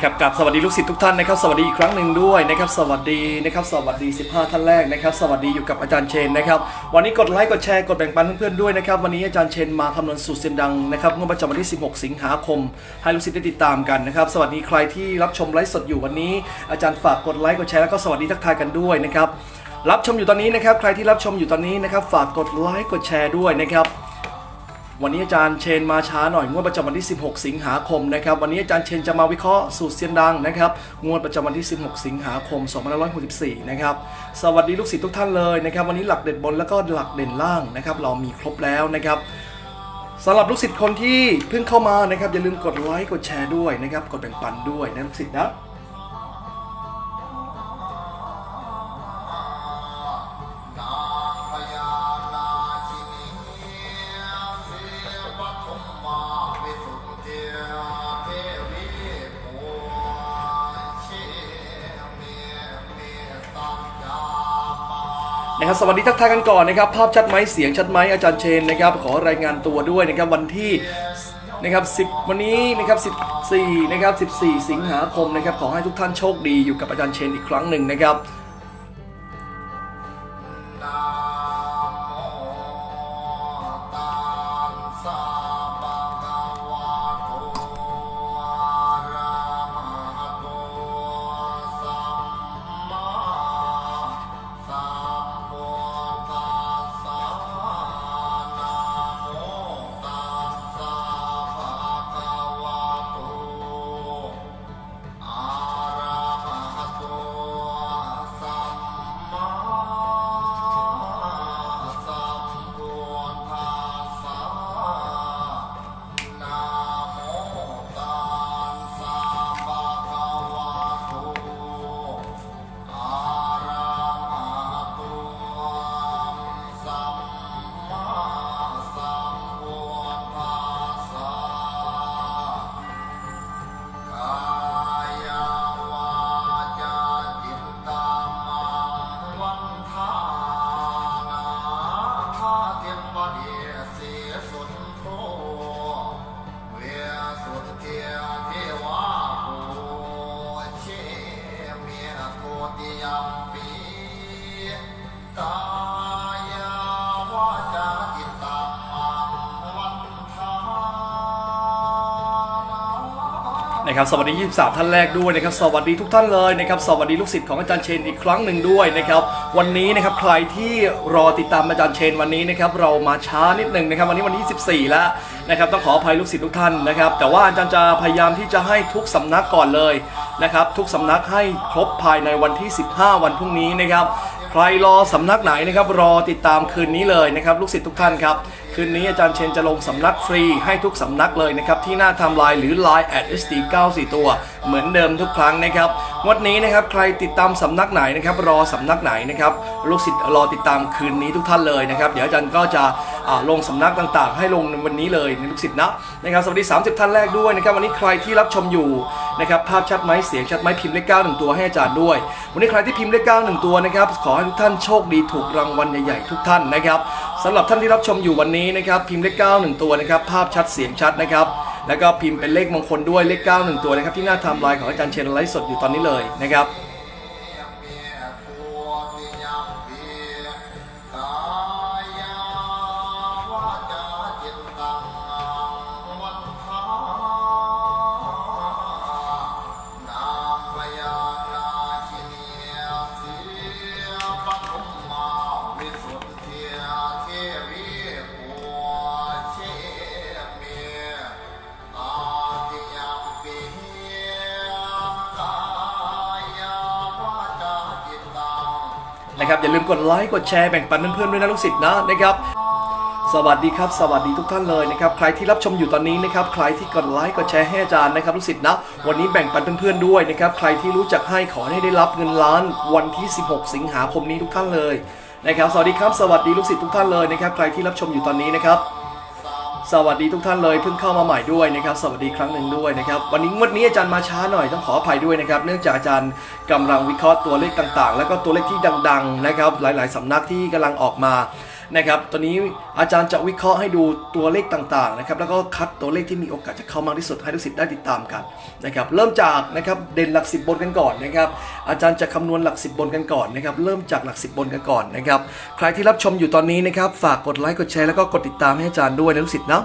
นะครับกับสวัสดีลูกศิษย์ทุกท่านนะครับสวัสดีอีกครั้งหนึ่งด้วยนะครับสวัสดีนะครับสวัสดี 15 ท่านแรกนะครับสวัสดีอยู่กับอาจารย์เชนนะครับวันนี้กดไลค์กดแชร์กดแบ่งปันเพื่อนๆด้วยนะครับวันนี้อาจารย์เชนมาคำนวณสูตรเสียงดังนะครับงวดประจำวันที่ 16 สิงหาคม ให้ลูกศิษย์ได้ติดตามกันนะครับสวัสดีใครที่รับชมไลฟ์สดอยู่วันนี้ อาจารย์ฝากกดไลค์กดแชร์แล้วก็สวัสดีทักทายกันด้วยนะครับรับชมอยู่ตอนนี้นะครับใครที่รับชมอยู่ตอนนี้นะครับฝากกดไลค์กดแชร์ด้วยนะครับ วันนี้อาจารย์เชนมาช้าหน่อยงวดประจำวันที่ 16 สิงหาคมนะครับวันนี้อาจารย์เชนจะมาวิเคราะห์สูตรเซียนดังนะครับงวดประจำวันที่ 16 สิงหาคม 2564 นะครับสวัสดีลูกศิษย์ทุกท่านเลยนะครับวันนี้หลักเด่นบนแล้วก็หลักเด่นล่างนะครับเรามีครบแล้วนะครับสำหรับลูกศิษย์คนที่เพิ่งเข้ามานะครับอย่าลืมกดไลค์กดแชร์ด้วยนะครับกดแบ่งปันด้วยนะลูกศิษย์นะ นะครับสวัสดีทักทายกันก่อนนะครับ ภาพชัดไหมเสียงชัดไหมอาจารย์เชนนะครับขอรายงานตัวด้วยนะครับวันที่นะครับ10 วันนี้นะครับ14นะครับ14 สิงหาคมนะครับขอให้ทุกท่านโชคดีอยู่กับอาจารย์เชนอีกครั้งหนึ่งนะครับ นะครับสวัสดี 23 ท่านแรกด้วยนะครับสวัสดีทุกท่านเลยนะครับสวัสดีลูกศิษย์ของอาจารย์เชนอีกครั้งหนึ่งด้วยนะครับวันนี้นะครับใครที่รอติดตามอาจารย์เชนวันนี้นะครับเรามาช้านิดหนึ่งนะครับวันนี้วันที่14แล้วนะครับต้องขออภัยลูกศิษย์ทุกท่านนะครับแต่ว่าอาจารย์จะพยายามที่จะให้ทุกสำนักก่อนเลยนะครับทุกสำนักให้ครบภายในวันที่ 15 วันพรุ่งนี้นะครับ ใครรอสำนักไหนนะครับรอติดตามคืนนี้เลยนะครับลูกศิษย์ทุกท่านครับคืนนี้อาจารย์เชนจะลงสำนักฟรีให้ทุกสำนักเลยนะครับที่หน้าทำลายหรือ Line at sd 94ตัว เหมือนเดิมทุกครั้งนะครับวันนี้นะครับใครติดตามสำนักไหนนะครับรอสำนักไหนนะครับลูกศิษย์รอติดตามคืนนี้ทุกท่านเลยนะครับเดี๋ยวอาจารย์ก็จะ ลงสำนักต่างๆ ให้ลงในวันนี้เลยในลูกศิษย์นะนะครับสวัสดี 30 ท่านแรกด้วยนะครับวันนี้ใครที่รับชมอยู่นะครับภาพชัดไหมเสียงชัดไหมพิมพ์เลขเก้าหนึ่งตัวให้อาจารย์ด้วย วันนี้ใครที่พิมพ์เลขเก้าหนึ่งตัวนะครับขอให้ทุกท่านโชคดีถูกรางวัลใหญ่ๆทุกท่านนะครับสำหรับท่านที่รับชมอยู่วันนี้นะครับพิมพ์เลขเก้าหนึ่งตัวนะครับภาพชัดเสียงชัดนะครับแล้วก็พิมพ์เป็นเลขมงคลด้วยเลขเก้าหนึ่งตัวนะครับที่หน้าไทม์ไลน์ของอาจารย์เชนไลฟ์สดอยู่ตอนนี้เลยนะครับ นะครับ อย่าลืมกดไลค์กดแชร์แบ่งปันเพื่อนๆด้วยนะลูกศิษย์นะนะครับสวัสดีครับ สวัสดีทุกท่านเลยนะครับ ใครที่รับชมอยู่ตอนนี้นะครับ ใครที่กดไลค์กดแชร์ให้อาจารย์นะครับลูกศิษย์นะ วันนี้แบ่งปันเพื่อนๆด้วยนะครับ ใครที่รู้จักให้ขอให้ได้รับเงินล้านวันที่ 16 สิงหาคมนี้ทุกท่านเลยนะครับ สวัสดีครับ สวัสดีลูกศิษย์ทุกท่านเลยนะครับ ใครที่รับชมอยู่ตอนนี้นะครับ สวัสดีทุกท่านเลยเพิ่งเข้ามาใหม่ด้วยนะครับสวัสดีครั้งหนึ่งด้วยนะครับวันนี้วันนี้อาจารย์มาช้าหน่อยต้องขออภัยด้วยนะครับเนื่องจากอาจารย์กำลังวิเคราะห์ตัวเลขต่างๆ แล้วก็ตัวเลขที่ดังๆนะครับหลายๆสำนักที่กำลังออกมา นะครับตอนนี้อาจารย์จะวิเคราะห์ให้ดูตัวเลขต่างๆนะครับแล้วก็คัดตัวเลขที่มีโอกาสจะเข้ามากที่สุดให้ลูกศิษย์ได้ติดตามกันนะครับเริ่มจากนะครับเด่นหลักสิบบนกันก่อนนะครับอาจารย์จะคำนวณหลักสิบบนกันก่อนนะครับเริ่มจากหลักสิบบนกันก่อนนะครับใครที่รับชมอยู่ตอนนี้นะครับฝากกดไลค์กดแชร์แล้วก็กดติดตามให้อาจารย์ด้วยนะลูกศิษย์เนาะ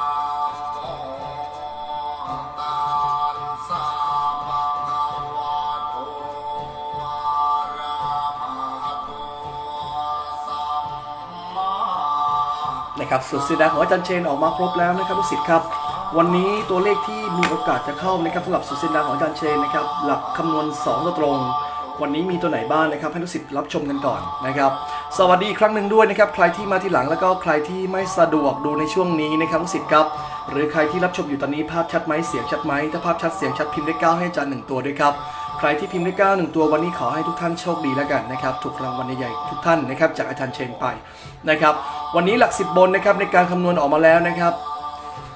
นะครับสุดสีดาของอาจารย์เชนออกมาครบแล้วนะครับลูกศิษย์ครับ วันนี้ตัวเลขที่มีโอกาสจะเข้านะครับสำหรับสุดสีดาของอาจารย์เชนนะครับหลักคำนวณ2ตัวตรง วันนี้มีตัวไหนบ้างนะครับ ให้ลูกศิษย์รับชมกันก่อนนะครับสวัสดีอีกครั้งหนึ่งด้วยนะครับใครที่มาที่หลังแล้วก็ใครที่ไม่สะดวกดูในช่วงนี้นะครับลูกศิษย์ครับ หรือใครที่รับชมอยู่ตอนนี้ภาพชัดไหมเสียงชัดไหมถ้าภาพชัดเสียงชัดพิมพ์ได้เก้าให้อาจารย์หนึ่งตัวด้วยครับ ใครที่พิมพ์ได้เก้าหนึ่งตัววันนี้ขอให้ทุกท่านโชคดีแล้วกันนะครับ ถูกรางวัลใหญ่ๆทุกท่านนะครับ จากอาจารย์เชนไปนะครับ วันนี้หลักสิบบนนะครับในการคำนวณออกมาแล้วนะครับ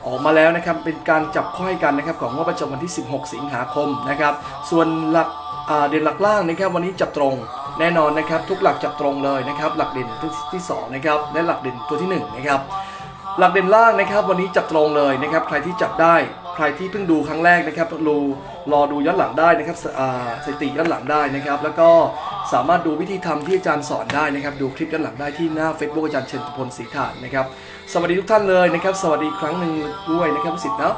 ออกมาแล้วนะครับเป็นการจับค่อยกันนะครับของงวดประจำวันที่ 16 สิงหาคมนะครับ ส่วนหลักเด่นหลักล่างนะครับวันนี้จับตรงแน่นอนนะครับทุกหลักจับตรงเลยนะครับหลักเด่นที่ที่สองนะครับและหลักเด่นตัวที่หนึ่งนะครับ หลักเด่นล่างนะครับวันนี้จับตรงเลยนะครับใครที่จับได้ ใครที่เพิ่งดูครั้งแรกนะครับรูรอดูย้อนหลังได้นะครับสถิติย้อนหลังได้นะครับ แล้วก็สามารถดูวิธีทำที่อาจารย์สอนได้นะครับ ดูคลิปย้อนหลังได้ที่หน้า Facebook อาจารย์เชนตุพลศรีฐานนะครับ สวัสดีทุกท่านเลยนะครับ สวัสดีครั้งหนึ่งด้วยนะครับสิทธิ์เนาะ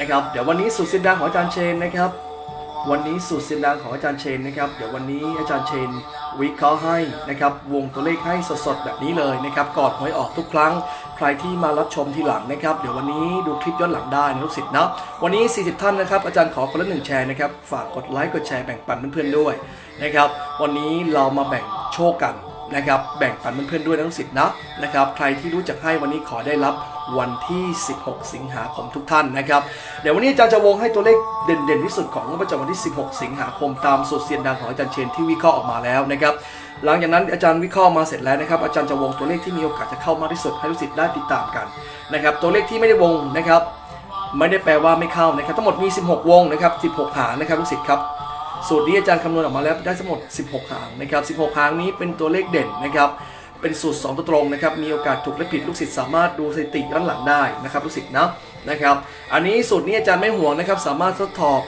นะครับเดี๋ยววันนี้สูตรส้นดังของอาจารย์เชนนะครับ วันนี้สูตรส้นดังของอาจารย์เชนนะครับเดี๋ยววันนี้อาจารย์เชนวิเคราะห์ให้นะครับวงตัวเลขให้สดๆแบบนี้เลยนะครับก่อนหวยออกทุกครั้ง ใครที่มารับชมทีหลังนะครับ เดี๋ยววันนี้ดูคลิปย้อนหลังได้นะลูกศิษย์นะวันนี้ 40 ท่านนะครับอาจารย์ขอคนละหนึ่งแชร์นะครับฝากกดไลค์กดแชร์แบ่งปันเพื่อนๆด้วยนะครับวันนี้เรามาแบ่งโชคกัน นะครับแบ่งปันเพื่อนๆด้วยนะลูกศิษย์นะนะครับใครที่รู้จักให้วันนี้ขอได้รับวันที่ 16 สิงหาคมทุกท่านนะครับเดี๋ยววันนี้อาจารย์จะวงให้ตัวเลขเด่นๆที่สุดของงวดประจำวันที่ 16 สิงหาคมตามสูตรเซียนดังของอาจารย์เชนที่วิเคราะห์ออกมาแล้วนะครับหลังจากนั้นอาจารย์วิเคราะห์มาเสร็จแล้วนะครับอาจารย์จะวงตัวเลขที่มีโอกาสจะเข้ามากที่สุดให้ลูกศิษย์ได้ติดตามกันนะครับตัวเลขที่ไม่ได้วงนะครับไม่ได้แปลว่าไม่เข้านะครับทั้งหมดมี 16 วงนะครับ16 หางนะครับลูกศิษย์ครับ สูตรนี้อาจารย์คำนวณออกมาแล้วได้ทั้งหมด 16 หางนะครับ 16 หางนี้เป็นตัวเลขเด่นนะครับ เป็นสูตร 2 ตัวตรงนะครับ มีโอกาสถูกและผิดลูกศิษย์สามารถดูสถิติย้อนหลังได้นะครับลูกศิษย์นะ นะครับ อันนี้สูตรนี้อาจารย์ไม่ห่วงนะครับ สามารถทดสอบ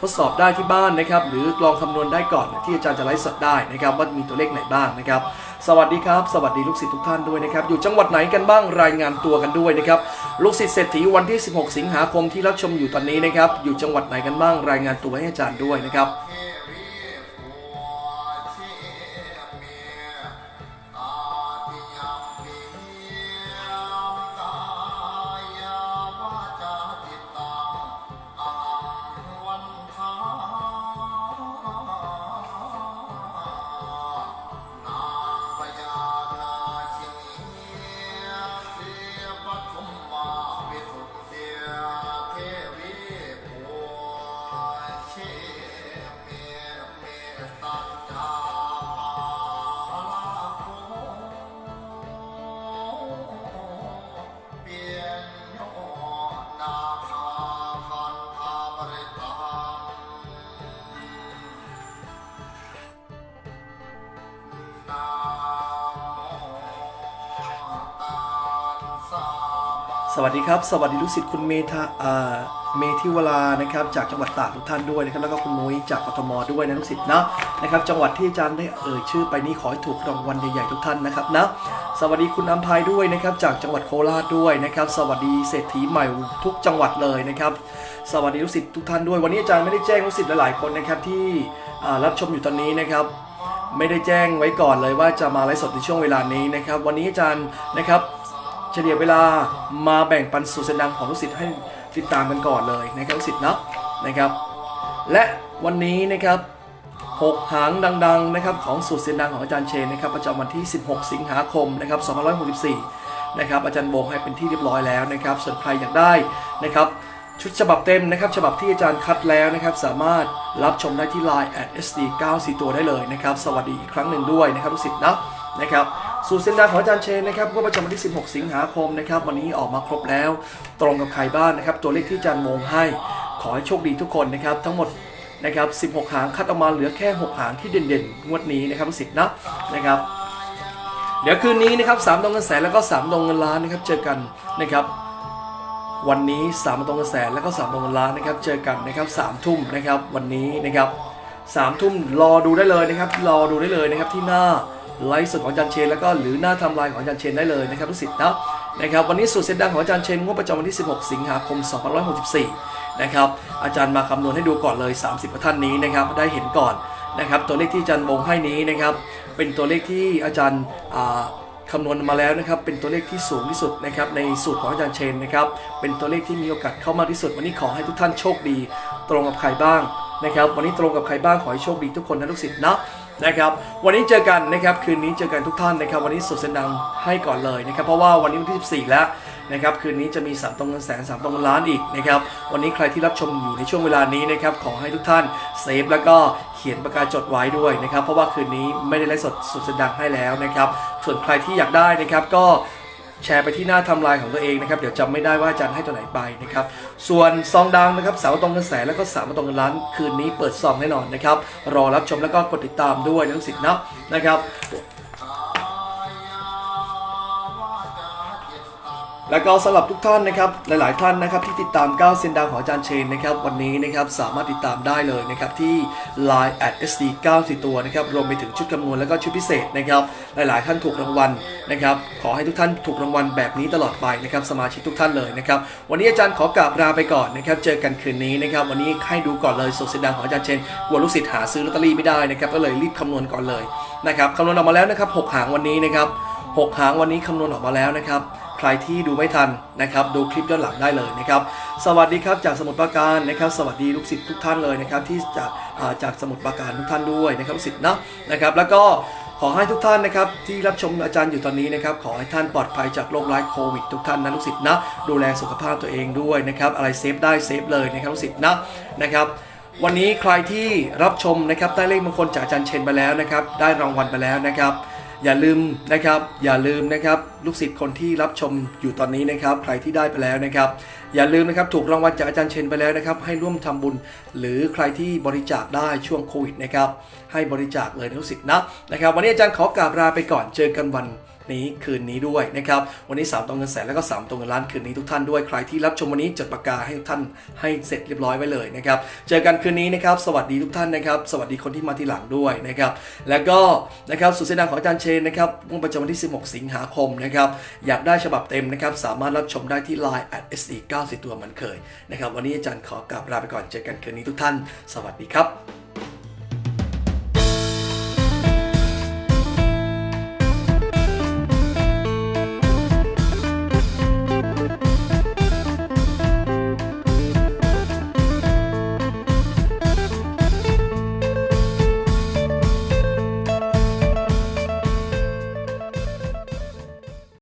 ทดสอบได้ที่บ้านนะครับ หรือลองคำนวณได้ก่อนที่อาจารย์จะไลฟ์สดได้นะครับ ว่ามีตัวเลขไหนบ้างนะครับ สวัสดีครับ สวัสดีลูกศิษย์ทุกท่านด้วยนะครับ อยู่จังหวัดไหนกันบ้างรายงานตัวกันด้วยนะครับ ลูกศิษย์เศรษฐีวันที่ 16 สิงหาคมที่รับชมอยู่ตอนนี้นะครับ อยู่จังหวัดไหนกันบ้างรายงานตัวให้อาจารย์ด้วยนะครับ สวัสดีครับ สวัสดีลูกศิษย์คุณเมธาเมธิวลานะครับจากจังหวัดตากทุกท่านด้วยนะครับแล้วก็คุณนุ้ยจากกทมด้วยนะลูกศิษย์นะนะครับจังหวัดที่อาจารย์ได้เอ่ยชื่อไปนี้ขอให้ถูกรางวัลใหญ่ๆทุกท่านนะครับนะสวัสดีคุณอัมพายด้วยนะครับจากจังหวัดโคราชด้วยนะครับสวัสดีเศรษฐีใหม่ทุกจังหวัดเลยนะครับสวัสดีลูกศิษย์ทุกท่านด้วยวันนี้อาจารย์ไม่ได้แจ้งลูกศิษย์หลายๆคนนะครับที่รับชมอยู่ตอนนี้นะครับไม่ได้แจ้งไว้ก่อนเลยว่าจะมาไลฟ์สดในช่วงเวลานี้นะครับ วันนี้อาจารย์นะครับ เฉลี่ยเวลามาแบ่งปันสูตรเส้นดังของลูกศิษย์ให้ติดตามกันก่อนเลยนะครับลูกศิษย์นะนะครับ และวันนี้นะครับหกหางดังๆนะครับของสูตรเส้นดังของอาจารย์เชนนะครับประจำวันที่ 16 สิงหาคมนะครับ2564นะครับอาจารย์โบงให้เป็นที่เรียบร้อยแล้วนะครับส่วนใครอยากได้นะครับชุดฉบับเต็มนะครับฉบับที่อาจารย์คัดแล้วนะครับสามารถรับชมได้ที่ Line at sd 94ตัวได้เลยนะครับสวัสดีอีกครั้งหนึ่งด้วยนะครับลูกศิษย์นะนะครับ สูตรเส้นดาของอาจารย์เชนนะครับว่าประจำวันที่ 16 สิงหาคมนะครับวันนี้ออกมาครบแล้ว ตรงกับใครบ้างนะครับ ตัวเลขที่อาจารย์มงให้ ขอให้โชคดีทุกคนนะครับ ทั้งหมดนะครับ 16 หางคัดออกมาเหลือแค่ 6 หางที่เด่นๆ งวดนี้นะครับลูกศิษย์นะนะครับ เดี๋ยวคืนนี้นะครับ3ดวงเงินแสนแล้วก็3ดวงเงินล้านนะครับเจอกันนะครับวันนี้3ามตรงกระแสนแล้วก็3ามตรงกันล้านนะครับเจอกันนะครับสามทุ่มนะครับวันนี้นะครับสามทุ่มรอดูได้เลยนะครับรอดูได้เลยนะครับที่หน้า ไลฟ์สดของอาจารย์เชนแล้วก็หรือหน้าทำลายของอาจารย์เชนได้เลยนะครับทุกสิทธิ์นะนะครับวันนี้สูตรเส้นดังของอาจารย์เชนงวดประจำวันที่ 16 สิงหาคม 2564 นะครับอาจารย์มาคำนวณให้ดูก่อนเลย 30ท่านนี้นะครับได้เห็นก่อนนะครับตัวเลขที่อาจารย์วงให้นี้นะครับเป็นตัวเลขที่อาจารย์คำนวณมาแล้วนะครับเป็นตัวเลขที่สูงที่สุดนะครับในสูตรของอาจารย์เชนนะครับเป็นตัวเลขที่มีโอกาสเข้ามากที่สุด วันนี้ขอให้ทุกท่านโชคดี ตรงกับใครบ้างนะครับวันนี้ตรงกับใครบ้างขอให้โชคดีทุกคนนะทุกสิทธิ์นะ นะครับวันนี้เจอกันนะครับคืนนี้เจอกันทุกท่านนะครับวันนี้สุดเส้นดังให้ก่อนเลยนะครับเพราะว่าวันนี้วันที่14แล้วนะครับคืนนี้จะมีสามตรงเงินแสนสามตรงเงินล้านอีกนะครับวันนี้ใครที่รับชมอยู่ในช่วงเวลานี้นะครับขอให้ทุกท่านเซฟแล้วก็เขียนประกาศจดไว้ด้วยนะครับเพราะว่าคืนนี้ไม่ได้ไลฟ์สดสุดเส้นดังให้แล้วนะครับส่วนใครที่อยากได้นะครับก็ แชร์ไปที่หน้าทำลายของตัวเองนะครับ เดี๋ยวจำไม่ได้ว่าอาจารย์ให้ตัวไหนไปนะครับ ส่วนซองดังนะครับเสาตรงกระแสแล้วก็สามตรงกันล้าน คืนนี้เปิดซองแน่นอนนะครับ รอรับชมแล้วก็กดติดตามด้วยนะทุกสิทธิ์นะนะครับ แล้วก็สำหรับทุกท่านนะครับหลาย ๆ ท่านนะครับที่ติดตาม9เซนดาวของอาจารย์เชนนะครับวันนี้นะครับสามารถติดตามได้เลยนะครับที่ Line at sd 94ตัวนะครับรวมไปถึงชุดคำนวณแล้วก็ชุดพิเศษนะครับหลาย ๆ ท่านถูกรางวัลนะครับขอให้ทุกท่านถูกรางวัลแบบนี้ตลอดไปนะครับสมาชิกทุกท่านเลยนะครับวันนี้อาจารย์ขอกราบลาไปก่อนนะครับเจอกันคืนนี้นะครับวันนี้ให้ดูก่อนเลยสูตรเซนดาวของอาจารย์เชนกลัวลูกศิษย์หาซื้อลอตเตอรี่ไม่ได้นะครับก็เลยรีบคำนวณก่อนเลยนะครับคำนวณออกมาแล้วนะครับหกหางวันนี้นะครับหกหางวันนี้คำนวณออกมาแล้วนะครับ ใครที่ดูไม่ทันนะครับดูคลิปย้อนหลังได้เลยนะครับ สวัสดีครับจากสมุทรปราการนะครับ สวัสดีลูกศิษย์ทุกท่านเลยนะครับที่จากจากสมุทรปราการทุกท่านด้วยนะครับลูกศิษย์นะนะครับ แล้วก็ขอให้ทุกท่านนะครับที่รับชมอาจารย์อยู่ตอนนี้นะครับขอให้ท่านปลอดภัยจากโรคร้ายโควิดทุกท่านนะลูกศิษย์นะดูแลสุขภาพตัวเองด้วยนะครับอะไรเซฟได้เซฟเลยนะครับลูกศิษย์นะนะครับวันนี้ใครที่รับชมนะครับได้เลขมงคลจากอาจารย์เชนไปแล้วนะครับได้รางวัลไปแล้วนะครับ อย่าลืมนะครับ อย่าลืมนะครับลูกศิษย์คนที่รับชมอยู่ตอนนี้นะครับ ใครที่ได้ไปแล้วนะครับ อย่าลืมนะครับถูกรางวัลจากอาจารย์เชนไปแล้วนะครับ ให้ร่วมทำบุญ หรือใครที่บริจาคได้ช่วงโควิดนะครับให้บริจาคเลยลูกศิษย์นะนะครับ วันนี้อาจารย์ขอกราบลาไปก่อนเจอกันวัน นี้คืนนี้ด้วยนะครับ วันนี้3ตรงเงินแสนแล้วก็3ตรงเงินล้านคืนนี้ทุกท่านด้วยใครที่รับชมวันนี้จดปากกาให้ทุกท่านให้เสร็จเรียบร้อยไว้เลยนะครับเจอกันคืนนี้นะครับสวัสดีทุกท่านนะครับสวัสดีคนที่มาทีหลังด้วยนะครับแล้วก็นะครับสุดเส้นทางของอาจารย์เชนนะครับวันประจำวันที่ 16 สิงหาคมนะครับอยากได้ฉบับเต็มนะครับสามารถรับชมได้ที่ Line at se 90ตัวเหมือนเคยนะครับวันนี้อาจารย์ขอกราบลาไปก่อนเจอกันคืนนี้ทุกท่าน สวัสดีครับ